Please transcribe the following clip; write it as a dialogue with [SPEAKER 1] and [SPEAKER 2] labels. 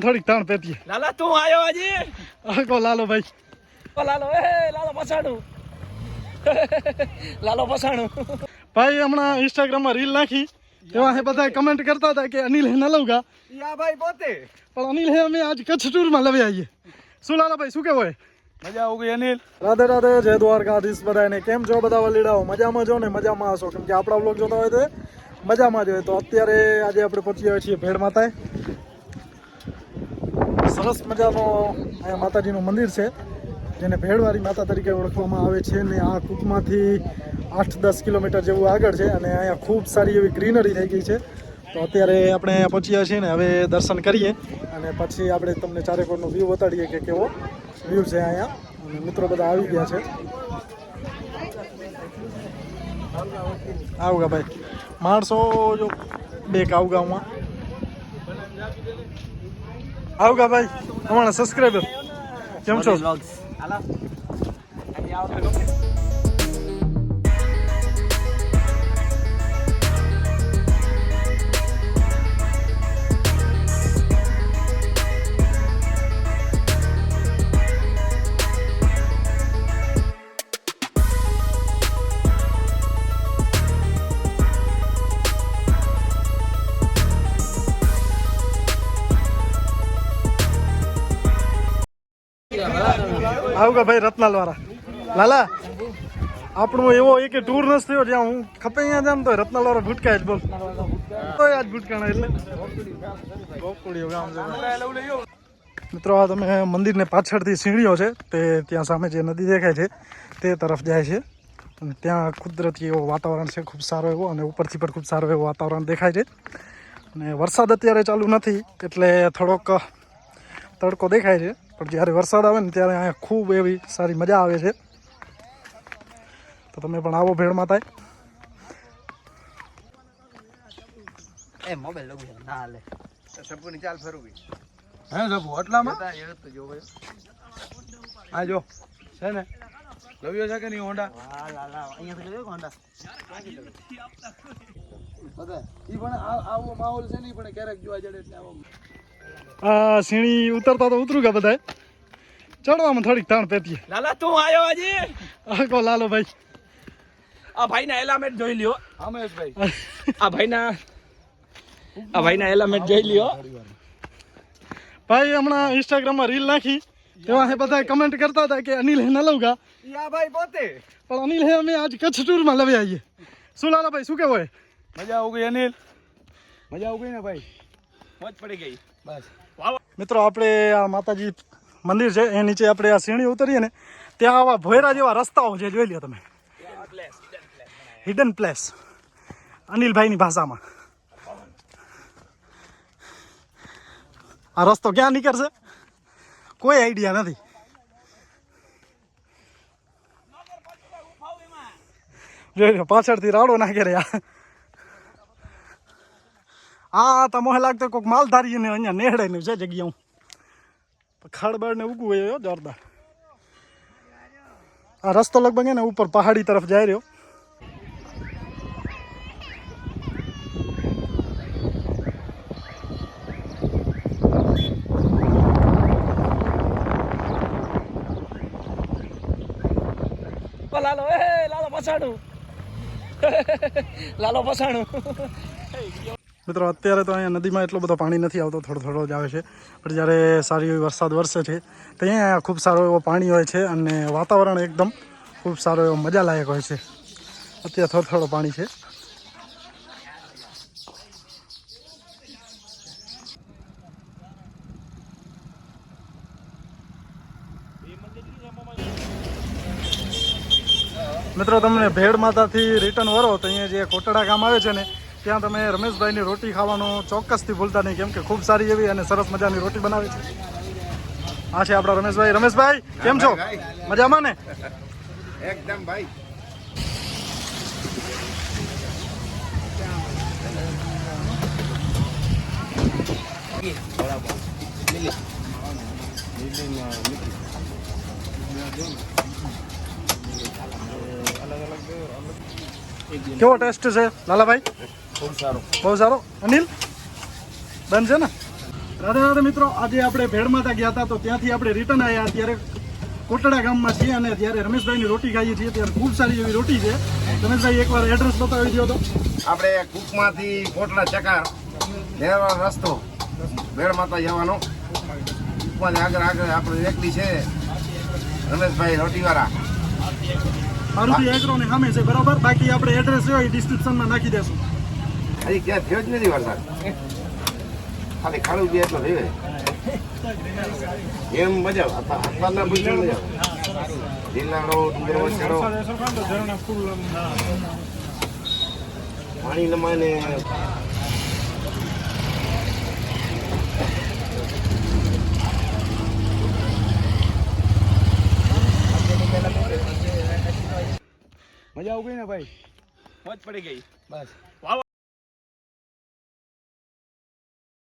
[SPEAKER 1] થોડીક તાણ પેતી
[SPEAKER 2] લાલા તું આવ્યો આજે?
[SPEAKER 1] આ કો લાલો ભાઈ.
[SPEAKER 2] ઓ લાલો એ લાલો પછાણું લાલો પછાણું
[SPEAKER 1] ભાઈ હમણાં ઇન્સ્ટાગ્રામમાં રીલ નાખી. એવા હે બધા કમેન્ટ કરતા હતા કે અનિલ હે ન લઉગા
[SPEAKER 2] યા ભાઈ પોતે.
[SPEAKER 1] પણ અનિલ હે અમે આજ કચ્છ ટૂરમાં લવે આવીએ. શું લાલા ભાઈ શું કેવો હે?
[SPEAKER 2] મજા આવું ગઈ અનિલ?
[SPEAKER 1] રાધે રાધે જય દ્વારકાધીશ બધાને કેમ છો બધા વલીડાઓ મજામાં છો ને? મજામાં હશો? કેમ કે આપણા બ્લોગ જોતા હોય તો મજામાં જ હોય. તો અત્યારે આજે આપણે પહોંચી આવ્યા છીએ ભેડ માતાએ. સરસ મજાનો અહીંયા માતાજીનું મંદિર છે, જેને ભેળવારી માતા તરીકે ઓળખવામાં આવે છે ને આ કૂપમાંથી આઠ દસ કિલોમીટર જેવું આગળ છે અને અહીંયા ખૂબ સારી એવી ગ્રીનરી થઈ ગઈ છે. તો અત્યારે આપણે પહોંચ્યા છીએ ને હવે દર્શન કરીએ અને પછી આપણે તમને ચારેકોરનો વ્યૂ બતાડીએ કે કેવો વ્યૂ છે અહીંયા. અને મિત્રો બધા આવી ગયા છે. આવગા ભાઈ? માણસો જો બે આવુગામાં કા ભાઈ અમારા સબસ્ક્રાઈબર કેમ છો? આવુગા ભાઈ રત્નાલ વાળા લાલા, આપણો એવો એક ટૂર નથી થયો જ્યાં હું ખપે અહીંયા જામ તો રત્નાલ વાળો ભૂટકાય જ બોલ. તો આજ ભૂટકાણા એટલે. મિત્રો, આ તમે મંદિરને પાછળથી સીડીઓ છે, તે ત્યાં સામે જે નદી દેખાય છે, તે તરફ જાય છે. અને ત્યાં કુદરતી એવો વાતાવરણ છે, ખૂબ સારો એવો, અને ઉપરથી પણ ખૂબ સારો એવો વાતાવરણ દેખાય છે. અને વરસાદ અત્યારે ચાલુ નથી, એટલે થોડોક તડકો દેખાય છે. પણ જ્યારે વરસાદ આવે ને ત્યારે અહીંયા ખૂબ એવી સારી મજા આવે છે. તો તમે પણ આવો ભેળ માતા
[SPEAKER 2] એ મોબાઈલ લઉં ના હાલે સપુની ચાલ ફરવી.
[SPEAKER 3] હે સબુ આટલામાં?
[SPEAKER 2] બતા એ તો જો ભાઈ
[SPEAKER 3] આ જો. છે ને? લવ્યો છે કે નહીં હોન્ડા?
[SPEAKER 2] હા અહીંયાથી લેવો હોન્ડા?
[SPEAKER 3] બધા ઈ પણ આવો માહોલ છે નહીં પણ ક્યારેક જોવા જડે એટલે આવો.
[SPEAKER 1] આ સીણી ઉતરતા તો ઉતરું ગયા બધા ચડવામાં થોડીક તાણ પેતી
[SPEAKER 2] લાલા તું આયો હજી
[SPEAKER 1] આ કો લાલો ભાઈ.
[SPEAKER 2] આ ભાઈના એલામેન્ટ જોઈ લ્યો.
[SPEAKER 3] આમેશભાઈ.
[SPEAKER 2] આ ભાઈના આ ભાઈના એલામેન્ટ જોઈ લ્યો.
[SPEAKER 1] ભાઈ હમણાં ઇન્સ્ટાગ્રામમાં રીલ નાખી. તેમાં હે બધા કમેન્ટ કરતા હતા કે અનિલ હે ન લઉગા
[SPEAKER 3] યા ભાઈ પોતે.
[SPEAKER 1] પણ અનિલ હે અમે આજ કચ્છ ટૂરમાં લવી આવીએ. શું લાલા ભાઈ શું કેવો
[SPEAKER 3] મજા આવું ગઈ અનિલ? મજા આવું ગઈ ને ભાઈ?
[SPEAKER 2] મોજ પડી ગઈ.
[SPEAKER 3] બસ.
[SPEAKER 1] મિત્રો, આપણે આ માતાજી મંદિર છે એ નીચે આપણે આ સીણી ઉતરીએ ને, ત્યાં આવા ભોયરા જેવા રસ્તાઓ છે, જોઈ લ્યો તમે. હિડન પ્લેસ અનિલભાઈની ભાષામાં. આ રસ્તો ક્યાં નીકળશે? કોઈ આઈડિયા નથી. જોઈ લો પાછળથી રાડો નાખે રહ્યા. આ તો મોહે લાગતો કોઈક માલધારી ને અહીંયા નેહડે ને છે જગ્યા હું. ખાડબાડ ને ઉગવું હોય જોરદાર. આ રસ્તો લગભગ એને ને ઉપર પહાડી તરફ જાય રહ્યો.
[SPEAKER 2] લાલો એ લાલો પછાણું લાલો પછાણું
[SPEAKER 1] મિત્રો, અત્યારે તો અહીંયા નદીમાં એટલો બધો પાણી નથી આવતો, થોડો થોડો જ આવે છે. પણ જ્યારે સારી એવી વરસાદ વરસે છે, તો અહીંયા ખૂબ સારો એવો પાણી હોય છે અને વાતાવરણ એકદમ ખૂબ સારો એવો મજા લાયક હોય છે. અત્યારે થોડો થોડો પાણી છે. મિત્રો, તમને ભેડ માતાથી રિટર્ન વરો, તો અહીંયા જે કોટડા ગામ આવે છે ને ત્યાં તમે રમેશભાઈની રોટી ખાવાનું ચોક્કસથી ભૂલતા નહીં કેમ કે ખૂબ સારી એવી અને સરસ મજાની રોટી બનાવે છે. આ છે આપણા રમેશભાઈ. રમેશભાઈ કેમ છો? મજામાં ને?
[SPEAKER 3] એકદમ ભાઈ.
[SPEAKER 1] કેવો ટેસ્ટ છે લાલાભાઈ?
[SPEAKER 3] સારું.
[SPEAKER 1] બહુ સારો. અનિલ ડન છે ને? રાધે રાધે મિત્રો આજે આપણે ભેળમાતા ગયા હતા તો ત્યાંથી આપણે રિટર્ન આવ્યા અત્યારે કોટડા ગામમાં છીએ અને ત્યારે રમેશભાઈની રોટી ખાઈએ છીએ ત્યારે ખૂબ સારી એવી રોટી છે. રમેશભાઈ એકવાર એડ્રેસ બતાવી દો તો.
[SPEAKER 4] આપણે કૂકમાંથી કોટડા ચકાર નેરવા રસ્તો બેડ માતા જવાનો કૂકમાંથી આગળ આગળ આપણે એકલી છે રમેશભાઈ રોટીવાળા.
[SPEAKER 1] મારુતિ એગ્રો ને સામે છે બરાબર? બાકી આપણે એડ્રેસ હોય ડિસ્ક્રિપ્શનમાં નાખી દેશું.
[SPEAKER 4] હજી ક્યાં થયો જ નથી વરસાદ ખાલી ખાડું બી એટલો રહ્યો એમ મજા અત્યારના પૂછ્યું મજા આવે. ડુંગરો ચડો પાણી લમાને
[SPEAKER 3] મજા આવી ગઈ ને ભાઈ?
[SPEAKER 2] મોજ પડી ગઈ.
[SPEAKER 3] બસ.